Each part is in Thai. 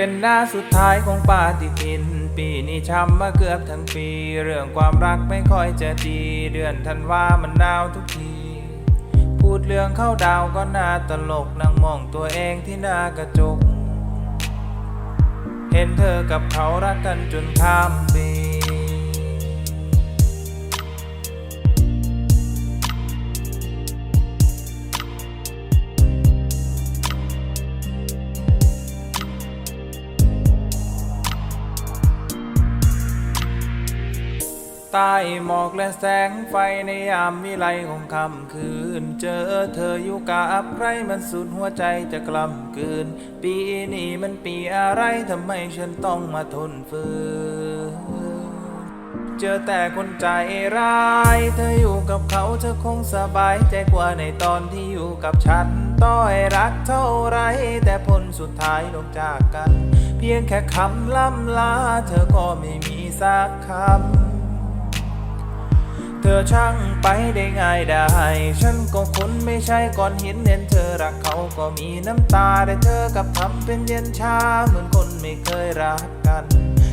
เป็นหน้าสุดท้ายของปาฏิทิน ปีนี้ช้ำมาเกือบทั้งปี เรื่องความรักไม่ค่อยจะดี เดือนธันวามันหนาวทุกที พูดเรื่องเข้าดาวก็น่าตลกนั่งมองตัวเองที่หน้ากระจก เห็นเธอกับเขารักกันจนข้ามปี ใต้หมอกและแสงไฟในยามวิไลของค่ำคืน เจอเธออยู่กับใครมันสุดหัวใจจะกล้ำกืน ปีนี้มันปีอะไรทำไมฉันต้องมาทนฝืนเจอแต่คนใจร้าย เธออยู่กับเขาเธอคงสบายใจกว่าในตอนที่อยู่กับฉัน ต้อยรักเท่าไร แต่ผลสุดท้ายต้องจากกัน เพียงแค่คำล่ำลา เธอก็ไม่มีสักคำ เธอช่างไปได้ง่ายได้ ฉันก็คนไม่ใช่ก้อนหินเห็นเธอรักเขาก็มีน้ำตาแต่เธอกับทำเป็นเย็นชา เหมือนคนไม่เคยรักกัน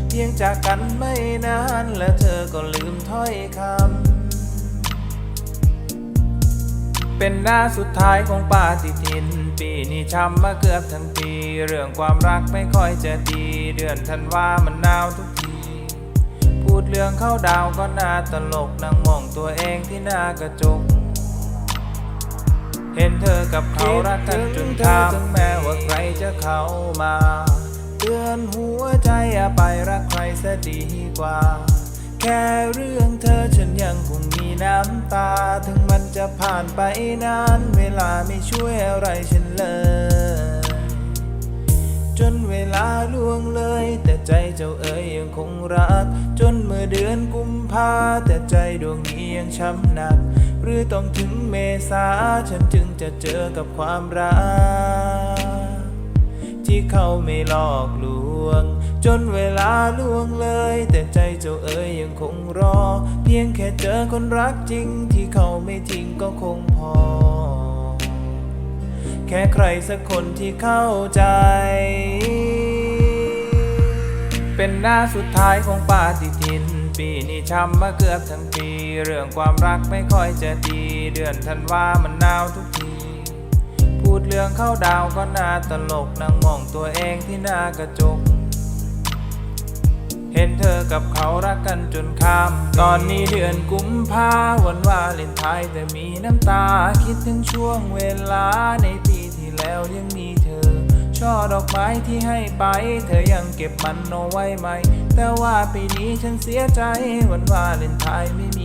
เพียงจากกันไม่นานและเธอก็ลืมถ้อยคำ เป็นหน้าสุดท้ายของปาฏิทิน ปีนี้ช้ำมาเกือบทั้งปี เรื่องความรักไม่ค่อยจะดี เดือนธันวามันหนาวทุกที ดเรื่องเข้าดาวก็น่าตลกนั่งมองตัวเองที่หน้ากระจก เห็นเธอกับเขารักกันจนข้ามถึงแม้ว่าใครจะเข้ามาเตือนหัวใจอย่าไปรักใครซะดีกว่า แค่เรื่องเธอฉันยังคงมีน้ำตา ถึงมันจะผ่านไปนาน เวลาไม่ช่วยอะไรฉันเลย จนเวลาล่วงเลย แต่ใจเจ้าเอ๋ยยังคงรัก จนเมื่อเดือนกุมภาแต่ใจดวงนี้ยังช้ำหนัก หรือต้องถึงเมษาฉันจึงจะเจอกับความรัก ที่เขาไม่หลอกลวง จนเวลาล่วงเลย แต่ใจเจ้าเอ๋ยยังคงรอ เพียงแค่เจอคนรักจริง ที่เขาไม่ทิ้งก็คงพอ แค่ใครสักคนที่เข้าใจ เป็นหน้าสุดท้ายของปาฏิทิน ปีนี้ช้ำมาเกือบทั้งปี เรื่องความรักไม่ค่อยจะดี เดือนธันวามันหนาวทุกที พูดเรื่องเข้าดาวก็น่าตลกนั่งมองตัวเองที่หน้ากระจก เห็นเธอกับเขารักกันจนข้าม ตอนนี้เดือนกุมภาวันวาเลนไทน์แต่มีน้ำตาคิดถึงช่วงเวลาในปีที่แล้วยังมีเธอ ช่อดอกไม้ที่ให้ไป เธอยังเก็บมันเอาไว้ไหม แต่ว่าปีนี้ฉันเสียใจวันวาเลนไทน์ไม่มี